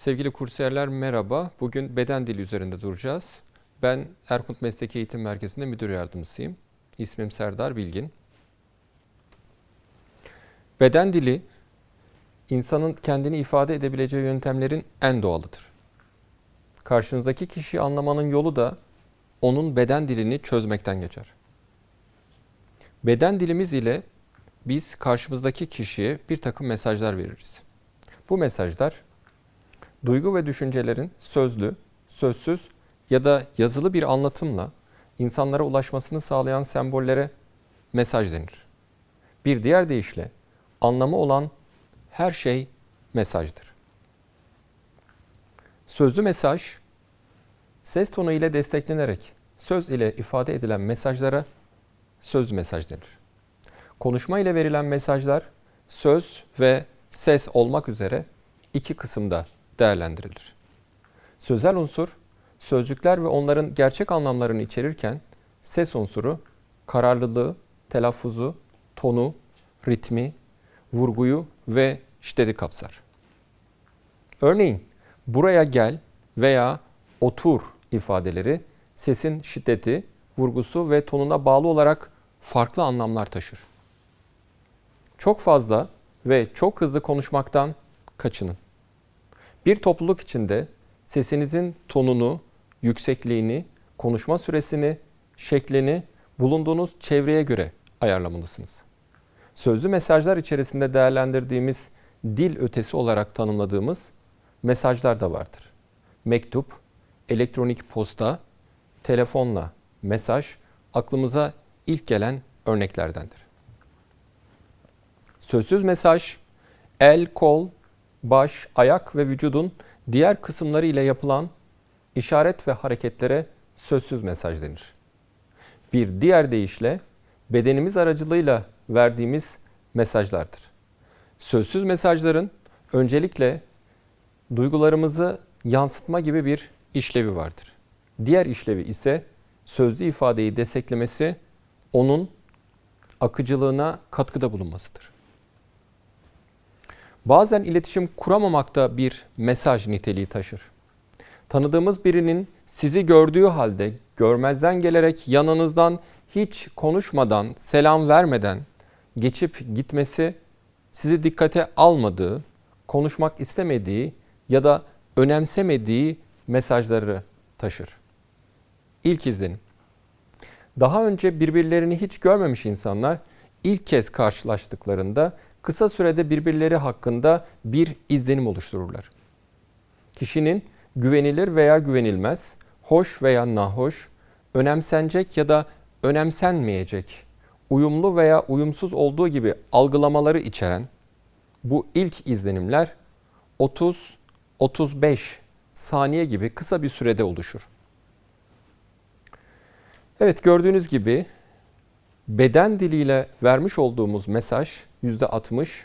Sevgili kursiyerler merhaba. Bugün beden dili üzerinde duracağız. Ben Erkunt Mesleki Eğitim Merkezi'nde müdür yardımcısıyım. İsmim Serdar Bilgin. Beden dili insanın kendini ifade edebileceği yöntemlerin en doğalıdır. Karşınızdaki kişiyi anlamanın yolu da onun beden dilini çözmekten geçer. Beden dilimiz ile biz karşımızdaki kişiye bir takım mesajlar veririz. Bu mesajlar duygu ve düşüncelerin sözlü, sözsüz ya da yazılı bir anlatımla insanlara ulaşmasını sağlayan sembollere mesaj denir. Bir diğer deyişle anlamı olan her şey mesajdır. Sözlü mesaj ses tonu ile desteklenerek söz ile ifade edilen mesajlara sözlü mesaj denir. Konuşma ile verilen mesajlar söz ve ses olmak üzere iki kısımda değerlendirilir. Sözel unsur sözcükler ve onların gerçek anlamlarını içerirken ses unsuru kararlılığı, telaffuzu, tonu, ritmi, vurguyu ve şiddeti kapsar. Örneğin buraya gel veya otur ifadeleri sesin şiddeti, vurgusu ve tonuna bağlı olarak farklı anlamlar taşır. Çok fazla ve çok hızlı konuşmaktan kaçının. Bir topluluk içinde sesinizin tonunu, yüksekliğini, konuşma süresini, şeklini bulunduğunuz çevreye göre ayarlamalısınız. Sözlü mesajlar içerisinde değerlendirdiğimiz dil ötesi olarak tanımladığımız mesajlar da vardır. Mektup, elektronik posta, telefonla mesaj aklımıza ilk gelen örneklerdendir. Sözsüz mesaj, el, kol, baş, ayak ve vücudun diğer kısımları ile yapılan işaret ve hareketlere sözsüz mesaj denir. Bir diğer deyişle bedenimiz aracılığıyla verdiğimiz mesajlardır. Sözsüz mesajların öncelikle duygularımızı yansıtma gibi bir işlevi vardır. Diğer işlevi ise sözlü ifadeyi desteklemesi, onun akıcılığına katkıda bulunmasıdır. Bazen iletişim kuramamak da bir mesaj niteliği taşır. Tanıdığımız birinin sizi gördüğü halde görmezden gelerek yanınızdan hiç konuşmadan, selam vermeden geçip gitmesi sizi dikkate almadığı, konuşmak istemediği ya da önemsemediği mesajları taşır. İlk izlenim. Daha önce birbirlerini hiç görmemiş insanlar ilk kez karşılaştıklarında kısa sürede birbirleri hakkında bir izlenim oluştururlar. Kişinin güvenilir veya güvenilmez, hoş veya nahoş, önemsenecek ya da önemsenmeyecek, uyumlu veya uyumsuz olduğu gibi algılamaları içeren bu ilk izlenimler 30-35 saniye gibi kısa bir sürede oluşur. Evet gördüğünüz gibi beden diliyle vermiş olduğumuz mesaj %60,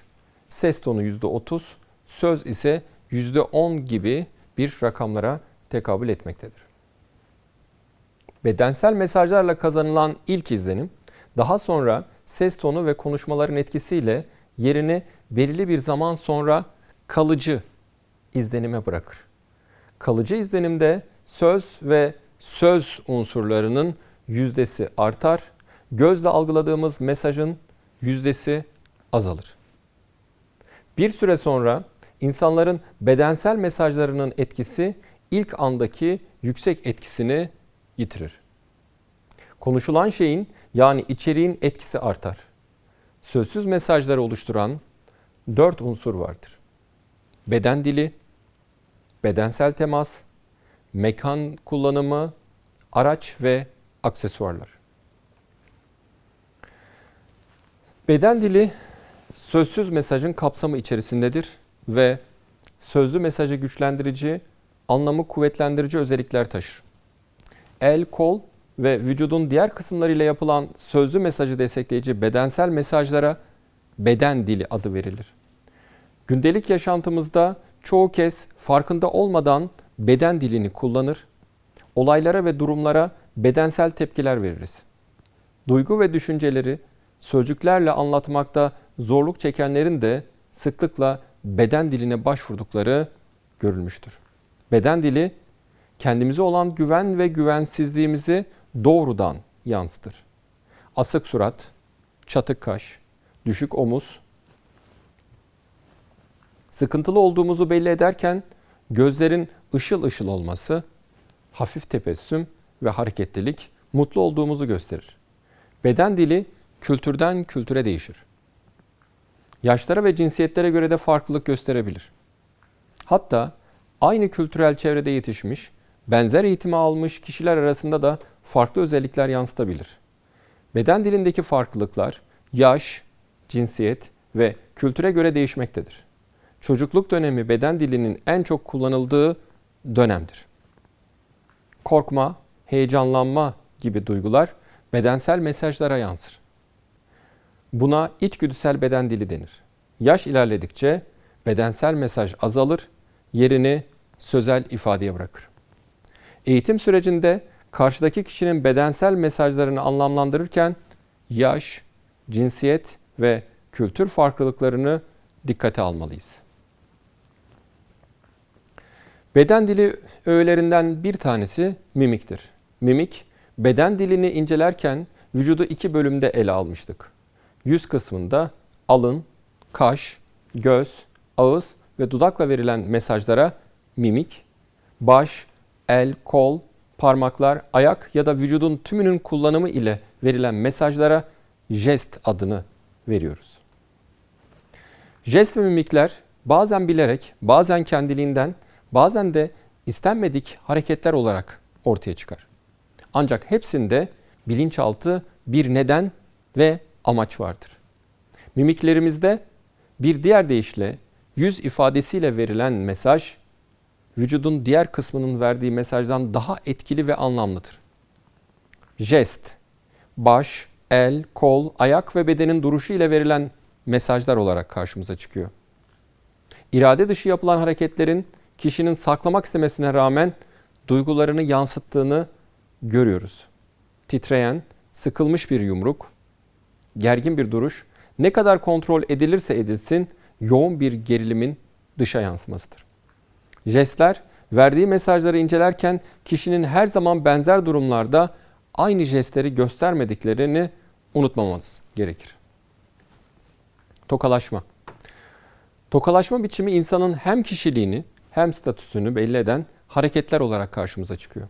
ses tonu %30, söz ise %10 gibi bir rakamlara tekabül etmektedir. Bedensel mesajlarla kazanılan ilk izlenim daha sonra ses tonu ve konuşmaların etkisiyle yerini belirli bir zaman sonra kalıcı izlenime bırakır. Kalıcı izlenimde söz ve söz unsurlarının yüzdesi artar, gözle algıladığımız mesajın yüzdesi azalır. Bir süre sonra insanların bedensel mesajlarının etkisi ilk andaki yüksek etkisini yitirir. Konuşulan şeyin yani içeriğin etkisi artar. Sözsüz mesajları oluşturan dört unsur vardır. Beden dili, bedensel temas, mekan kullanımı, araç ve aksesuarlar. Beden dili sözsüz mesajın kapsamı içerisindedir ve sözlü mesajı güçlendirici, anlamı kuvvetlendirici özellikler taşır. El, kol ve vücudun diğer kısımlarıyla yapılan sözlü mesajı destekleyici bedensel mesajlara beden dili adı verilir. Gündelik yaşantımızda çoğu kez farkında olmadan beden dilini kullanır, olaylara ve durumlara bedensel tepkiler veririz. Duygu ve düşünceleri sözcüklerle anlatmakta zorluk çekenlerin de sıklıkla beden diline başvurdukları görülmüştür. Beden dili kendimize olan güven ve güvensizliğimizi doğrudan yansıtır. Asık surat, çatık kaş, düşük omuz, sıkıntılı olduğumuzu belli ederken gözlerin ışıl ışıl olması, hafif tebessüm ve hareketlilik mutlu olduğumuzu gösterir. Beden dili kültürden kültüre değişir. Yaşlara ve cinsiyetlere göre de farklılık gösterebilir. Hatta aynı kültürel çevrede yetişmiş, benzer eğitimi almış kişiler arasında da farklı özellikler yansıtabilir. Beden dilindeki farklılıklar yaş, cinsiyet ve kültüre göre değişmektedir. Çocukluk dönemi beden dilinin en çok kullanıldığı dönemdir. Korkma, heyecanlanma gibi duygular bedensel mesajlara yansır. Buna içgüdüsel beden dili denir. Yaş ilerledikçe bedensel mesaj azalır, yerini sözel ifadeye bırakır. Eğitim sürecinde karşıdaki kişinin bedensel mesajlarını anlamlandırırken yaş, cinsiyet ve kültür farklılıklarını dikkate almalıyız. Beden dili öğelerinden bir tanesi mimiktir. Mimik, beden dilini incelerken vücudu iki bölümde ele almıştık. Yüz kısmında alın, kaş, göz, ağız ve dudakla verilen mesajlara mimik, baş, el, kol, parmaklar, ayak ya da vücudun tümünün kullanımı ile verilen mesajlara jest adını veriyoruz. Jest ve mimikler bazen bilerek, bazen kendiliğinden, bazen de istenmedik hareketler olarak ortaya çıkar. Ancak hepsinde bilinçaltı bir neden ve amaç vardır. Mimiklerimizde bir diğer deyişle yüz ifadesiyle verilen mesaj vücudun diğer kısmının verdiği mesajdan daha etkili ve anlamlıdır. Jest, baş, el, kol, ayak ve bedenin duruşu ile verilen mesajlar olarak karşımıza çıkıyor. İrade dışı yapılan hareketlerin kişinin saklamak istemesine rağmen duygularını yansıttığını görüyoruz. Titreyen, sıkılmış bir yumruk, gergin bir duruş ne kadar kontrol edilirse edilsin yoğun bir gerilimin dışa yansımasıdır. Jestler verdiği mesajları incelerken kişinin her zaman benzer durumlarda aynı jestleri göstermediklerini unutmamamız gerekir. Tokalaşma. Tokalaşma biçimi insanın hem kişiliğini hem statüsünü belli eden hareketler olarak karşımıza çıkıyor.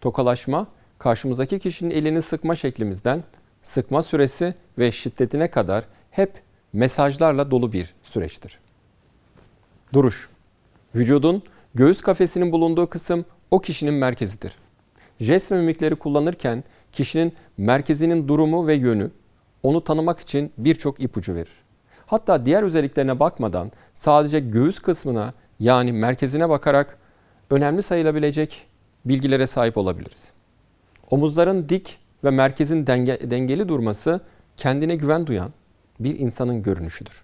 Tokalaşma karşımızdaki kişinin elini sıkma şeklimizden sıkma süresi ve şiddetine kadar hep mesajlarla dolu bir süreçtir. Duruş. Vücudun göğüs kafesinin bulunduğu kısım o kişinin merkezidir. Jest ve mimikleri kullanırken kişinin merkezinin durumu ve yönü onu tanımak için birçok ipucu verir. Hatta diğer özelliklerine bakmadan sadece göğüs kısmına yani merkezine bakarak önemli sayılabilecek bilgilere sahip olabiliriz. Omuzların dik ve merkezin denge, dengeli durması kendine güven duyan bir insanın görünüşüdür.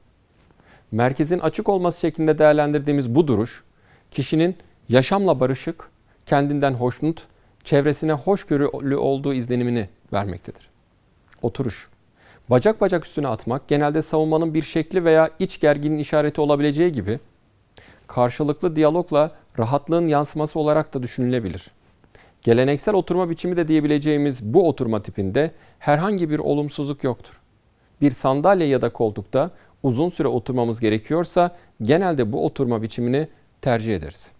Merkezin açık olması şeklinde değerlendirdiğimiz bu duruş kişinin yaşamla barışık, kendinden hoşnut, çevresine hoşgörülü olduğu izlenimini vermektedir. Oturuş. Bacak bacak üstüne atmak genelde savunmanın bir şekli veya iç gerginin işareti olabileceği gibi karşılıklı diyalogla rahatlığın yansıması olarak da düşünülebilir. Geleneksel oturma biçimi de diyebileceğimiz bu oturma tipinde herhangi bir olumsuzluk yoktur. Bir sandalye ya da koltukta uzun süre oturmamız gerekiyorsa genelde bu oturma biçimini tercih ederiz.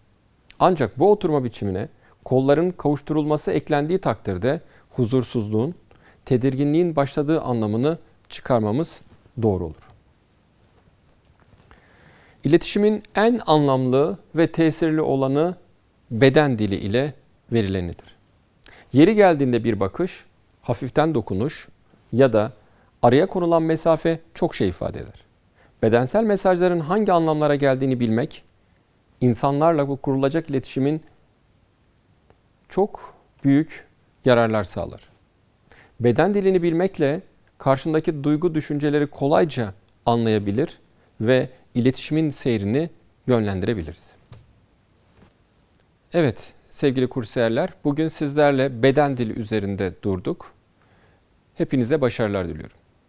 Ancak bu oturma biçimine kolların kavuşturulması eklendiği takdirde huzursuzluğun, tedirginliğin başladığı anlamını çıkarmamız doğru olur. İletişimin en anlamlı ve tesirli olanı beden dili ile verilenidir. Yeri geldiğinde bir bakış, hafiften dokunuş ya da araya konulan mesafe çok şey ifade eder. Bedensel mesajların hangi anlamlara geldiğini bilmek, insanlarla kurulacak iletişimin çok büyük yararlar sağlar. Beden dilini bilmekle karşındaki duygu düşünceleri kolayca anlayabilir ve iletişimin seyrini yönlendirebiliriz. Evet sevgili kursiyerler bugün sizlerle beden dili üzerinde durduk. Hepinize başarılar diliyorum.